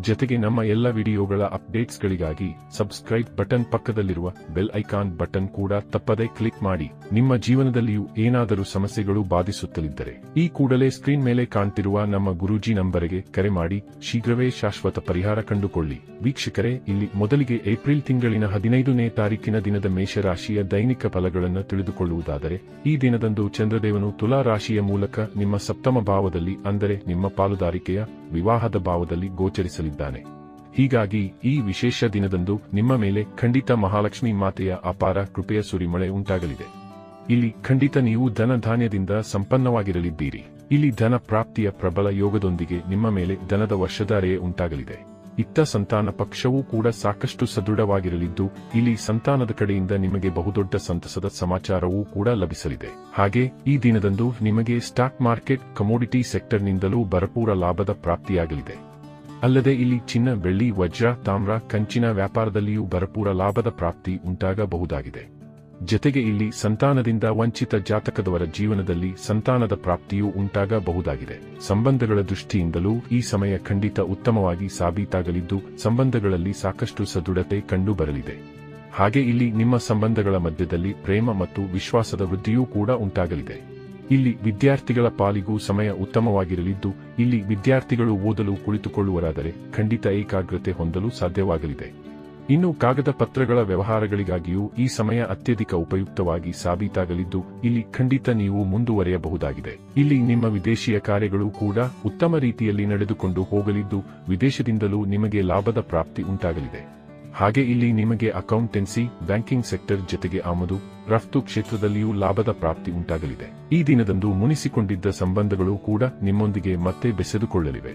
ಜೊತೆಗೆ ನಮ್ಮ ಎಲ್ಲ ವಿಡಿಯೋಗಳ ಅಪ್ಡೇಟ್ಸ್ಗಳಿಗಾಗಿ ಸಬ್ಸ್ಕ್ರೈಬ್ ಬಟನ್ ಪಕ್ಕದಲ್ಲಿರುವ ಬೆಲ್ ಐಕಾನ್ ಬಟನ್ ಕೂಡ ತಪ್ಪದೇ ಕ್ಲಿಕ್ ಮಾಡಿ. ನಿಮ್ಮ ಜೀವನದಲ್ಲಿಯೂ ಏನಾದರೂ ಸಮಸ್ಯೆಗಳು ಬಾಧಿಸುತ್ತಲಿದ್ದರೆ ಈ ಕೂಡಲೇ ಸ್ಕ್ರೀನ್ ಮೇಲೆ ಕಾಣ್ತಿರುವ ನಮ್ಮ ಗುರೂಜಿ ನಂಬರಿಗೆ ಕರೆ ಮಾಡಿ. ಶೀಘ್ರವೇ ಶಾಶ್ವತ ಪರಿಹಾರ ಕಂಡುಕೊಳ್ಳಿ. ವೀಕ್ಷಕರೇ, ಇಲ್ಲಿ ಮೊದಲಿಗೆ ಏಪ್ರಿಲ್ ತಿಂಗಳಿನ ಹದಿನೈದನೇ ತಾರೀಕಿನ ದಿನದ ಮೇಷರಾಶಿಯ ದೈನಿಕ ಫಲಗಳನ್ನು ತಿಳಿದುಕೊಳ್ಳುವುದಾದರೆ, ಈ ದಿನದಂದು ಚಂದ್ರದೇವನು ತುಲಾ ರಾಶಿಯ ಮೂಲಕ ನಿಮ್ಮ ಸಪ್ತಮ ಭಾವದಲ್ಲಿ, ಅಂದರೆ ನಿಮ್ಮ ಪಾಲುದಾರಿಕೆಯ ವಿವಾಹದ ಭಾವದಲ್ಲಿ ಗೋಚರಿಸಲಿದ್ದಾನೆ ಹೀಗಾಗಿ ಈ ವಿಶೇಷ ದಿನದಂದು ನಿಮ್ಮ ಮೇಲೆ ಖಂಡಿತ ಮಹಾಲಕ್ಷ್ಮಿ ಮಾತೆಯ ಅಪಾರ ಕೃಪೆಯ ಸುರಿಮಳೆ ಉಂಟಾಗಲಿದೆ. ಇಲ್ಲಿ ಖಂಡಿತ ನೀವು ಧನಧಾನ್ಯದಿಂದ ಸಂಪನ್ನವಾಗಿರಲಿದ್ದೀರಿ. ಇಲ್ಲಿ ಧನ ಪ್ರಾಪ್ತಿಯ ಪ್ರಬಲ ಯೋಗದೊಂದಿಗೆ ನಿಮ್ಮ ಮೇಲೆ ಧನದ ವರ್ಷಧಾರೆಯೇ ಉಂಟಾಗಲಿದೆ. ಇತ್ತ ಸಂತಾನ ಪಕ್ಷವೂ ಕೂಡ ಸಾಕಷ್ಟು ಸದೃಢವಾಗಿರಲಿದ್ದು, ಇಲ್ಲಿ ಸಂತಾನದ ಕಡೆಯಿಂದ ನಿಮಗೆ ಬಹುದೊಡ್ಡ ಸಂತಸದ ಸಮಾಚಾರವೂ ಕೂಡ ಲಭಿಸಲಿದೆ. ಹಾಗೆ ಈ ದಿನದಂದು ನಿಮಗೆ ಸ್ಟಾಕ್ ಮಾರ್ಕೆಟ್, ಕಮೋಡಿಟಿ ಸೆಕ್ಟರ್ನಿಂದಲೂ ಭರಪೂರ ಲಾಭದ ಪ್ರಾಪ್ತಿಯಾಗಲಿದೆ. ಅಲ್ಲದೆ ಇಲ್ಲಿ ಚಿನ್ನ, ಬೆಳ್ಳಿ, ವಜ್ರ, ತಾಮ್ರ, ಕಂಚಿನ ವ್ಯಾಪಾರದಲ್ಲಿಯೂ ಭರಪೂರ ಲಾಭದ ಪ್ರಾಪ್ತಿ ಉಂಟಾಗಬಹುದಾಗಿದೆ. ಜತೆಗೆ ಇಲ್ಲಿ ಸಂತಾನದಿಂದ ವಂಚಿತ ಜಾತಕದವರ ಜೀವನದಲ್ಲಿ ಸಂತಾನದ ಪ್ರಾಪ್ತಿಯೂ ಉಂಟಾಗಬಹುದಾಗಿದೆ. ಸಂಬಂಧಗಳ ದೃಷ್ಟಿಯಿಂದಲೂ ಈ ಸಮಯ ಖಂಡಿತ ಉತ್ತಮವಾಗಿ ಸಾಬೀತಾಗಲಿದ್ದು, ಸಂಬಂಧಗಳಲ್ಲಿ ಸಾಕಷ್ಟು ಸದೃಢತೆ ಕಂಡುಬರಲಿದೆ. ಹಾಗೆ ಇಲ್ಲಿ ನಿಮ್ಮ ಸಂಬಂಧಗಳ ಮಧ್ಯದಲ್ಲಿ ಪ್ರೇಮ ಮತ್ತು ವಿಶ್ವಾಸದ ವೃದ್ಧಿಯೂ ಕೂಡ ಉಂಟಾಗಲಿದೆ. ಇಲ್ಲಿ ವಿದ್ಯಾರ್ಥಿಗಳ ಪಾಲಿಗೂ ಸಮಯ ಉತ್ತಮವಾಗಿರಲಿದ್ದು, ಇಲ್ಲಿ ವಿದ್ಯಾರ್ಥಿಗಳು ಓದಲು ಕುಳಿತುಕೊಳ್ಳುವರಾದರೆ ಖಂಡಿತ ಏಕಾಗ್ರತೆ ಹೊಂದಲು ಸಾಧ್ಯವಾಗಲಿದೆ. ಇನ್ನು ಕಾಗದ ಪತ್ರಗಳ ವ್ಯವಹಾರಗಳಿಗಾಗಿಯೂ ಈ ಸಮಯ ಅತ್ಯಧಿಕ ಉಪಯುಕ್ತವಾಗಿ ಸಾಬೀತಾಗಲಿದ್ದು, ಇಲ್ಲಿ ಖಂಡಿತ ನೀವು ಮುಂದುವರೆಯಬಹುದಾಗಿದೆ. ಇಲ್ಲಿ ನಿಮ್ಮ ವಿದೇಶಿಯ ಕಾರ್ಯಗಳು ಕೂಡ ಉತ್ತಮ ರೀತಿಯಲ್ಲಿ ನಡೆದುಕೊಂಡು ಹೋಗಲಿದ್ದು, ವಿದೇಶದಿಂದಲೂ ನಿಮಗೆ ಲಾಭದ ಪ್ರಾಪ್ತಿ ಉಂಟಾಗಲಿದೆ. ಹಾಗೆ ಇಲ್ಲಿ ನಿಮಗೆ ಅಕೌಂಟೆನ್ಸಿ, ಬ್ಯಾಂಕಿಂಗ್ ಸೆಕ್ಟರ್ ಜೊತೆಗೆ ಆಮದು, ರಫ್ತು ಕ್ಷೇತ್ರದಲ್ಲಿಯೂ ಲಾಭದ ಪ್ರಾಪ್ತಿ ಉಂಟಾಗಲಿದೆ. ಈ ದಿನದಂದು ಮುನಿಸಿಕೊಂಡಿದ್ದ ಸಂಬಂಧಗಳು ಕೂಡ ನಿಮ್ಮೊಂದಿಗೆ ಮತ್ತೆ ಬೆಸೆದುಕೊಳ್ಳಲಿವೆ.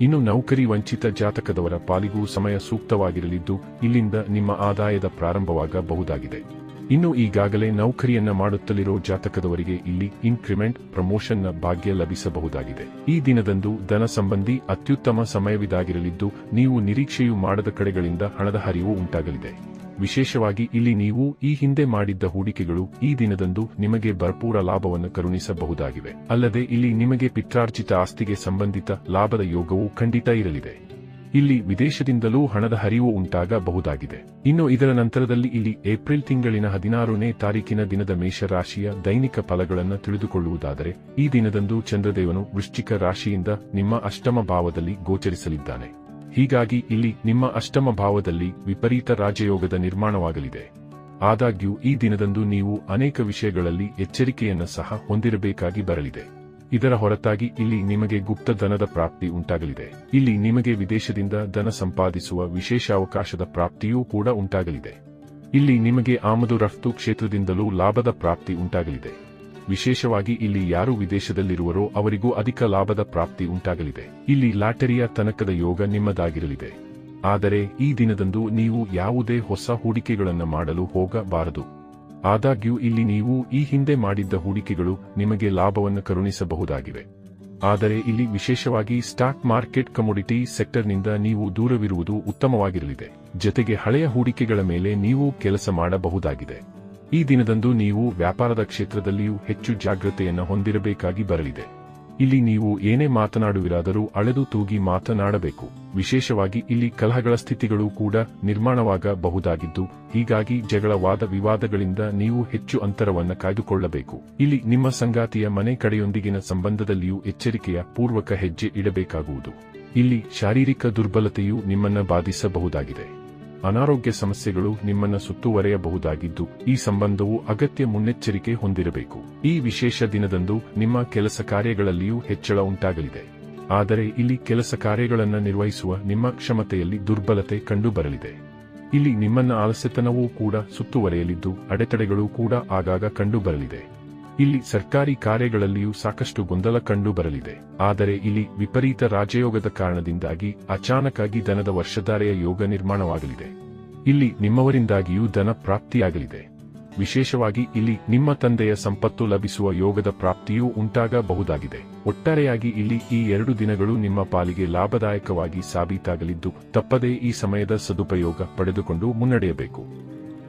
ಇನ್ನು ನೌಕರಿ ವಂಚಿತ ಜಾತಕದವರ ಪಾಲಿಗೂ ಸಮಯ ಸೂಕ್ತವಾಗಿರಲಿದ್ದು, ಇಲ್ಲಿಂದ ನಿಮ್ಮ ಆದಾಯದ ಪ್ರಾರಂಭವಾಗಬಹುದಾಗಿದೆ. ಇನ್ನು ಈಗಾಗಲೇ ನೌಕರಿಯನ್ನ ಮಾಡುತ್ತಲಿರೋ ಜಾತಕದವರಿಗೆ ಇಲ್ಲಿ ಇನ್ಕ್ರಿಮೆಂಟ್ ಪ್ರಮೋಷನ್ನ ಭಾಗ್ಯ ಲಭಿಸಬಹುದಾಗಿದೆ. ಈ ದಿನದಂದು ಧನ ಸಂಬಂಧಿ ಅತ್ಯುತ್ತಮ ಸಮಯವಿದಾಗಿರಲಿದ್ದು, ನೀವು ನಿರೀಕ್ಷೆಯು ಮಾಡದ ಕಡೆಗಳಿಂದ ಹಣದ ಹರಿವು ಉಂಟಾಗಲಿದೆ. ವಿಶೇಷವಾಗಿ ಇಲ್ಲಿ ನೀವು ಈ ಹಿಂದೆ ಮಾಡಿದ್ದ ಹೂಡಿಕೆಗಳು ಈ ದಿನದಂದು ನಿಮಗೆ ಭರ್ಪೂರ ಲಾಭವನ್ನು ಕರುಣಿಸಬಹುದಾಗಿವೆ. ಅಲ್ಲದೆ ಇಲ್ಲಿ ನಿಮಗೆ ಪಿತ್ರಾರ್ಜಿತ ಆಸ್ತಿಗೆ ಸಂಬಂಧಿತ ಲಾಭದ ಯೋಗವು ಖಂಡಿತ ಇರಲಿದೆ. ಇಲ್ಲಿ ವಿದೇಶದಿಂದಲೂ ಹಣದ ಹರಿವು ಉಂಟಾಗಬಹುದಾಗಿದೆ. ಇನ್ನು ಇದರ ನಂತರದಲ್ಲಿ ಇಲ್ಲಿ ಏಪ್ರಿಲ್ ತಿಂಗಳಿನ ಹದಿನಾರನೇ ತಾರೀಕಿನ ದಿನದ ಮೇಷರಾಶಿಯ ದೈನಿಕ ಫಲಗಳನ್ನು ತಿಳಿದುಕೊಳ್ಳುವುದಾದರೆ, ಈ ದಿನದಂದು ಚಂದ್ರದೇವನು ವೃಶ್ಚಿಕ ರಾಶಿಯಿಂದ ನಿಮ್ಮ ಅಷ್ಟಮ ಭಾವದಲ್ಲಿ ಗೋಚರಿಸಲಿದ್ದಾನೆ. ಹೀಗಾಗಿ ಇಲ್ಲಿ ನಿಮ್ಮ ಅಷ್ಟಮ ಭಾವದಲ್ಲಿ ವಿಪರೀತ ರಾಜಯೋಗದ ನಿರ್ಮಾಣವಾಗಲಿದೆ. ಆದಾಗ್ಯೂ ಈ ದಿನದಂದು ನೀವು ಅನೇಕ ವಿಷಯಗಳಲ್ಲಿ ಎಚ್ಚರಿಕೆಯನ್ನು ಸಹ ಹೊಂದಿರಬೇಕಾಗಿ ಬರಲಿದೆ. ಇದರ ಹೊರತಾಗಿ ಇಲ್ಲಿ ನಿಮಗೆ ಗುಪ್ತ ಧನದ ಪ್ರಾಪ್ತಿ ಉಂಟಾಗಲಿದೆ. ಇಲ್ಲಿ ನಿಮಗೆ ವಿದೇಶದಿಂದ ಧನ ಸಂಪಾದಿಸುವ ವಿಶೇಷ ಅವಕಾಶದ ಪ್ರಾಪ್ತಿಯೂ ಕೂಡ ಉಂಟಾಗಲಿದೆ. ಇಲ್ಲಿ ನಿಮಗೆ ಆಮದು ರಫ್ತು ಕ್ಷೇತ್ರದಿಂದಲೂ ಲಾಭದ ಪ್ರಾಪ್ತಿ ಉಂಟಾಗಲಿದೆ. ವಿಶೇಷವಾಗಿ ಇಲ್ಲಿ ಯಾರು ವಿದೇಶದಲ್ಲಿರುವರೋ ಅವರಿಗೂ ಅಧಿಕ ಲಾಭದ ಪ್ರಾಪ್ತಿ ಉಂಟಾಗಲಿದೆ. ಇಲ್ಲಿ ಲಾಟರಿಯ ತನಕದ ಯೋಗ ನಿಮ್ಮದಾಗಿರಲಿದೆ. ಆದರೆ ಈ ದಿನದಂದು ನೀವು ಯಾವುದೇ ಹೊಸ ಹೂಡಿಕೆಗಳನ್ನು ಮಾಡಲು ಹೋಗಬಾರದು. ಆದಾಗ್ಯೂ ಇಲ್ಲಿ ನೀವು ಈ ಹಿಂದೆ ಮಾಡಿದ್ದ ಹೂಡಿಕೆಗಳು ನಿಮಗೆ ಲಾಭವನ್ನು ಕರುಣಿಸಬಹುದಾಗಿವೆ. ಆದರೆ ಇಲ್ಲಿ ವಿಶೇಷವಾಗಿ ಸ್ಟಾಕ್ ಮಾರ್ಕೆಟ್ ಕಮೋಡಿಟಿ ಸೆಕ್ಟರ್ನಿಂದ ನೀವು ದೂರವಿರುವುದು ಉತ್ತಮವಾಗಿರಲಿದೆ. ಜೊತೆಗೆ ಹಳೆಯ ಹೂಡಿಕೆಗಳ ಮೇಲೆ ನೀವು ಕೆಲಸ ಮಾಡಬಹುದಾಗಿದೆ. ಈ ದಿನದಂದು ನೀವು ವ್ಯಾಪಾರದ ಕ್ಷೇತ್ರದಲ್ಲಿಯೂ ಹೆಚ್ಚು ಜಾಗ್ರತೆಯನ್ನು ಹೊಂದಿರಬೇಕಾಗಿ ಬರಲಿದೆ. ಇಲ್ಲಿ ನೀವು ಏನೇ ಮಾತನಾಡುವಿರಾದರೂ ಅಳೆದು ತೂಗಿ ಮಾತನಾಡಬೇಕು. ವಿಶೇಷವಾಗಿ ಇಲ್ಲಿ ಕಲಹಗಳ ಸ್ಥಿತಿಗಳು ಕೂಡ ನಿರ್ಮಾಣವಾಗಬಹುದಾಗಿದ್ದು, ಹೀಗಾಗಿ ಜಗಳವಾದ ವಿವಾದಗಳಿಂದ ನೀವು ಹೆಚ್ಚು ಅಂತರವನ್ನು ಕಾಯ್ದುಕೊಳ್ಳಬೇಕು. ಇಲ್ಲಿ ನಿಮ್ಮ ಸಂಗಾತಿಯ ಮನೆ ಕಡೆಯೊಂದಿಗಿನ ಸಂಬಂಧದಲ್ಲಿಯೂ ಎಚ್ಚರಿಕೆಯ ಪೂರ್ವಕ ಹೆಜ್ಜೆ ಇಡಬೇಕಾಗುವುದು. ಇಲ್ಲಿ ಶಾರೀರಿಕ ದುರ್ಬಲತೆಯು ನಿಮ್ಮನ್ನ ಬಾಧಿಸಬಹುದಾಗಿದೆ. ಅನಾರೋಗ್ಯ ಸಮಸ್ಯೆಗಳು ನಿಮ್ಮನ್ನ ಸುತ್ತುವರೆಯಬಹುದಾಗಿದ್ದು, ಈ ಸಂಬಂಧವು ಅಗತ್ಯ ಮುನ್ನೆಚ್ಚರಿಕೆ ಹೊಂದಿರಬೇಕು. ಈ ವಿಶೇಷ ದಿನದಂದು ನಿಮ್ಮ ಕೆಲಸ ಕಾರ್ಯಗಳಲ್ಲಿಯೂ ಹೆಚ್ಚಳ ಉಂಟಾಗಲಿದೆ. ಆದರೆ ಇಲ್ಲಿ ಕೆಲಸ ಕಾರ್ಯಗಳನ್ನು ನಿರ್ವಹಿಸುವ ನಿಮ್ಮ ಕ್ಷಮತೆಯಲ್ಲಿ ದುರ್ಬಲತೆ ಕಂಡುಬರಲಿದೆ. ಇಲ್ಲಿ ನಿಮ್ಮನ್ನ ಆಲಸ್ಯತನವೂ ಕೂಡ ಸುತ್ತುವರೆಯಲಿದ್ದು, ಅಡೆತಡೆಗಳೂ ಕೂಡ ಆಗಾಗ ಕಂಡುಬರಲಿದೆ. ಇಲ್ಲಿ ಸರ್ಕಾರಿ ಕಾರ್ಯಗಳಲ್ಲಿಯೂ ಸಾಕಷ್ಟು ಗೊಂದಲ ಕಂಡು ಬರಲಿದೆ ಆದರೆ ಇಲ್ಲಿ ವಿಪರೀತ ರಾಜಯೋಗದ ಕಾರಣದಿಂದಾಗಿ ಅಚಾನಕಾಗಿ ದನದ ವರ್ಷಧಾರೆಯ ಯೋಗ ನಿರ್ಮಾಣವಾಗಲಿದೆ. ಇಲ್ಲಿ ನಿಮ್ಮವರಿಂದಾಗಿಯೂ ಧನ ಪ್ರಾಪ್ತಿಯಾಗಲಿದೆ. ವಿಶೇಷವಾಗಿ ಇಲ್ಲಿ ನಿಮ್ಮ ತಂದೆಯ ಸಂಪತ್ತು ಲಭಿಸುವ ಯೋಗದ ಪ್ರಾಪ್ತಿಯೂ ಉಂಟಾಗಬಹುದಾಗಿದೆ. ಒಟ್ಟಾರೆಯಾಗಿ ಇಲ್ಲಿ ಈ ಎರಡು ದಿನಗಳು ನಿಮ್ಮ ಪಾಲಿಗೆ ಲಾಭದಾಯಕವಾಗಿ ಸಾಬೀತಾಗಲಿದ್ದು, ತಪ್ಪದೇ ಈ ಸಮಯದ ಸದುಪಯೋಗ ಪಡೆದುಕೊಂಡು ಮುನ್ನಡೆಯಬೇಕು.